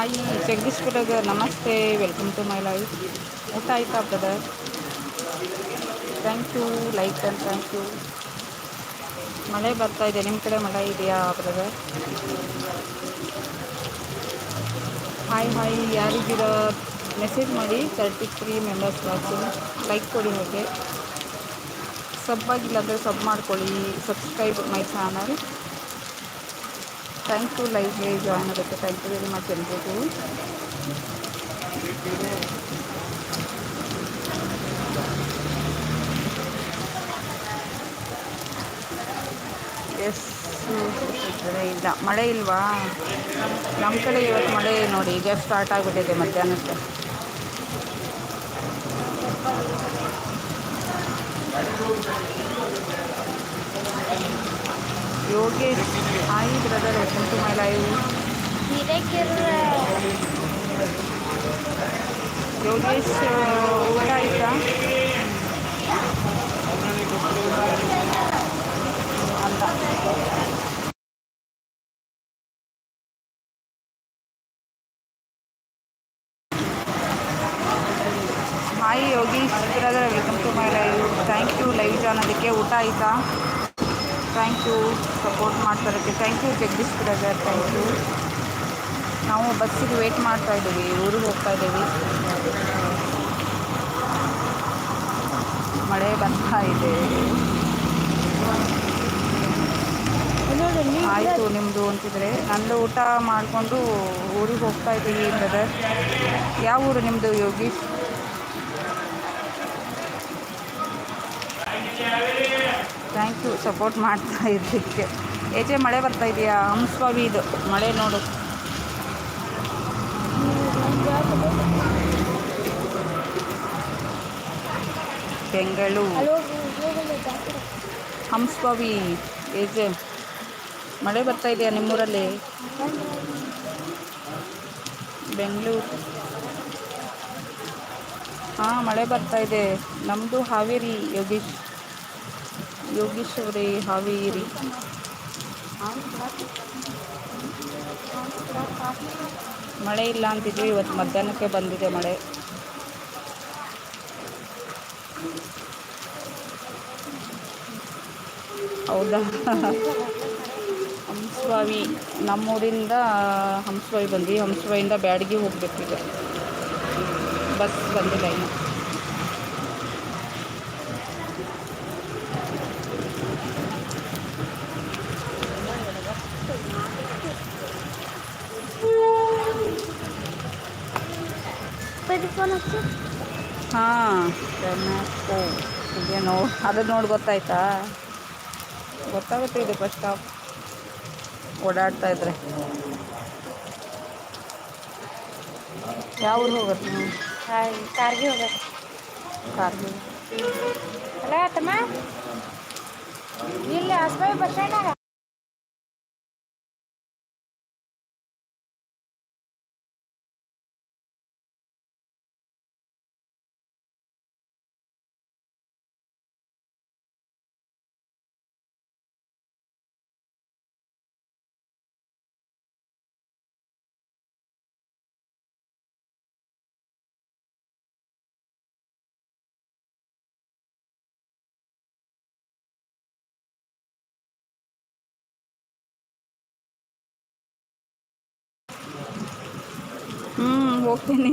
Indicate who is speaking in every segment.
Speaker 1: Hi Jagadish brother ನಮಸ್ತೆ welcome to my life ಊಟ ಆಯ್ತಾ brother thank you like and thank you ಮಳೆ ಬರ್ತಾ ಇದೆ ನಿಮ್ಮ ಕಡೆ ಮಳೆ ಇದೆಯಾ ಬ್ರದರ್ ಹಾಯ್ ಹಾಯ್ ಯಾರಿದ್ದೀರ? ಮೆಸೇಜ್ ಮಾಡಿ thirty three members watching like ಕೊಡಿ ಹಾಗೆ. ಸಬ್ ಆಗಿಲ್ಲ ಅಂದರೆ ಸಬ್ ಮಾಡ್ಕೊಳ್ಳಿ subscribe my channel thank you ಲೈಫ್ಗೆ join ಆಗುತ್ತೆ ಥ್ಯಾಂಕ್ ಯು ವೆರಿ ಮಚ್ ಎಲ್ರಿಗೂ ಎಸ್ ಇಲ್ಲ ಮಳೆ ಇಲ್ವಾ? ನಮ್ಮ ಕಡೆ ಇವತ್ತು ಮಳೆ ನೋಡಿ, ಈಗ ಸ್ಟಾರ್ಟ್ ಆಗಿಬಿಟ್ಟಿದೆ ಮಧ್ಯಾಹ್ನಕ್ಕೆ. Yogesh hi brother welcome to my live Yogesh ಊಟ ಆಯ್ತಾ ಅಲ್ಲ hi Yogish brother welcome to my live thank you live John ಅದಕ್ಕೆ ಊಟ ಆಯಿತಾ? Thank you support ಮಾಡ್ತಾರಕ್ಕೆ thank you Jagadish brother thank you ನಾವು ಬಸ್ಸಿಗೆ ವೇಟ್ ಮಾಡ್ತಾ ಇದ್ದೀವಿ. ಊರಿಗೆ ಹೋಗ್ತಾ ಇದ್ದೀವಿ. ಮಳೆ ಬರ್ತಾ ಇದೆ. ಆಯಿತು ನಿಮ್ಮದು ಅಂತಿದ್ರೆ. ನಂದು ಊಟ ಮಾಡಿಕೊಂಡು ಊರಿಗೆ ಹೋಗ್ತಾ ಇದ್ದೀವಿ ಬ್ರದರ್ ಯಾವ ಊರು ನಿಮ್ಮದು ಯೋಗೀಶ್? ಥ್ಯಾಂಕ್ ಯು ಸಪೋರ್ಟ್ ಮಾಡ್ತಾ ಇದ್ದಕ್ಕೆ. ಏಜೆ ಮಳೆ ಬರ್ತಾ ಇದೆಯಾ? ಹಂಸ್ವಾಮಿ ಇದು. ಮಳೆ ನೋಡು. ಬೆಂಗಳೂರು. ಹಂಸ್ವಾಮಿ ಏಜೆ ಮಳೆ ಬರ್ತಾ ಇದೆಯಾ ನಿಮ್ಮೂರಲ್ಲಿ? ಬೆಂಗಳೂರು. ಹಾಂ ಮಳೆ ಬರ್ತಾ ಇದೆ. ನಮ್ಮದು ಹಾವೇರಿ ಯೋಗೀಶ್. ಯೋಗೀಶ್ ಅವರೇ, ಹಾವೇರಿ. ಮಳೆ ಇಲ್ಲ ಅಂತಿದ್ವಿ, ಇವತ್ತು ಮಧ್ಯಾಹ್ನಕ್ಕೆ ಬಂದಿದೆ ಮಳೆ. ಹೌದಾ? ಹಂಸವಾವಿ, ನಮ್ಮೂರಿಂದ ಹಂಸವಾಯಿ ಬಂದ್ವಿ. ಹಂಸವಾವಿಯಿಂದ ಬ್ಯಾಡಗಿ ಹೋಗ್ಬೇಕೀಗ ಬಸ್ ಬಂದಿಲ್ಲ ಇನ್ನು. ಹಾಂ. ನೋಡಿ ಅದು ನೋಡಿ ಗೊತ್ತಾಯ್ತಾ? ಗೊತ್ತಾಗುತ್ತೆ ಇದು ಬಸ್ ಸ್ಟಾಪ್ ಓಡಾಡ್ತಾ ಇದ್ರೆ. ಯಾವ ಊರು ಹೋಗುತ್ತೆ ನೀವು
Speaker 2: ಕಾರ್ಗಿ ಹೋಗತ್ತೆ.
Speaker 1: ಕಾರ್ಗಿ.
Speaker 2: ಅಲ್ಲ ತಮ್ಮ ಇಲ್ಲಿ ಹಸ್ಬೈ ಬಸ್ ಸ್ಟ್ಯಾಂಡಾಗ
Speaker 1: ಹ್ಞೂ ಹೋಗ್ತೀನಿ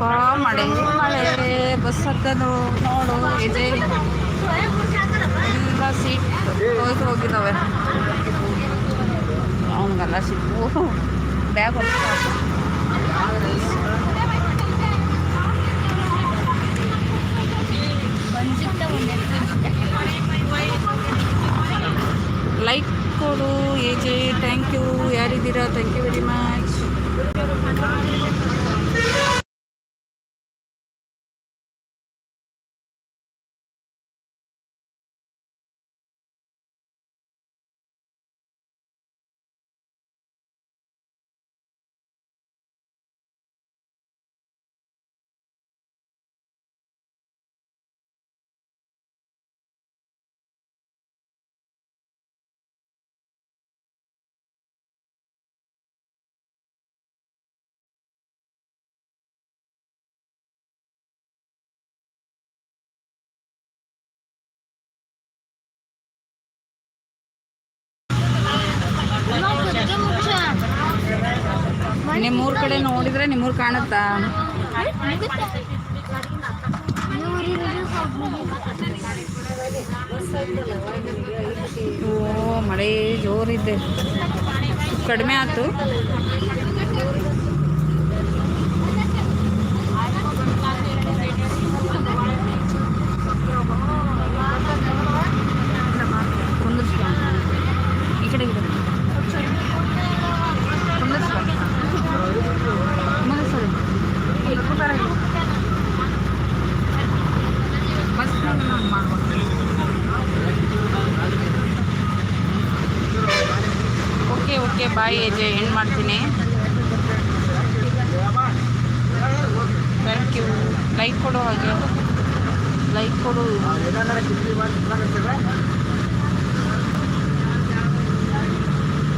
Speaker 1: ಅಪ್ಪ ಮಳೆ ಮಳೆ ಬಸ್ ಹತ್ತದು, ನೋಡು, ಇದೆ. ಸೀಟ್ ಹೋಯ್ತು ಹೋಗಿದ್ದಾವೆ ಅವನಿಗೆಲ್ಲ ಸಿಕ್ಕು ಬ್ಯಾಗ್ ಹೊತ್ತು ಲೈಕ್ ಕೊಡು ಎ ಜೆ ಥ್ಯಾಂಕ್ ಯು ಯಾರಿದ್ದೀರಾ? ಥ್ಯಾಂಕ್ ಯು ವೆರಿ ಮಚ್ ನಿಮ್ಮೂರ ಕಡೆ ನೋಡಿದ್ರೆ ನಿಮ್ಮೂರು ಕಾಣುತ್ತಾ? ಓ ಮಳೆ ಜೋರಿದ್ದೆ ಕಡಿಮೆ ಆಯ್ತು. ಬಾಯ್ ಎಂಡ್ ಮಾಡ್ತೀನಿ. ಥ್ಯಾಂಕ್ ಯು ಲೈಕ್ ಕೊಡು ಹಾಗೆ. ಲೈಕ್ ಕೊಡು.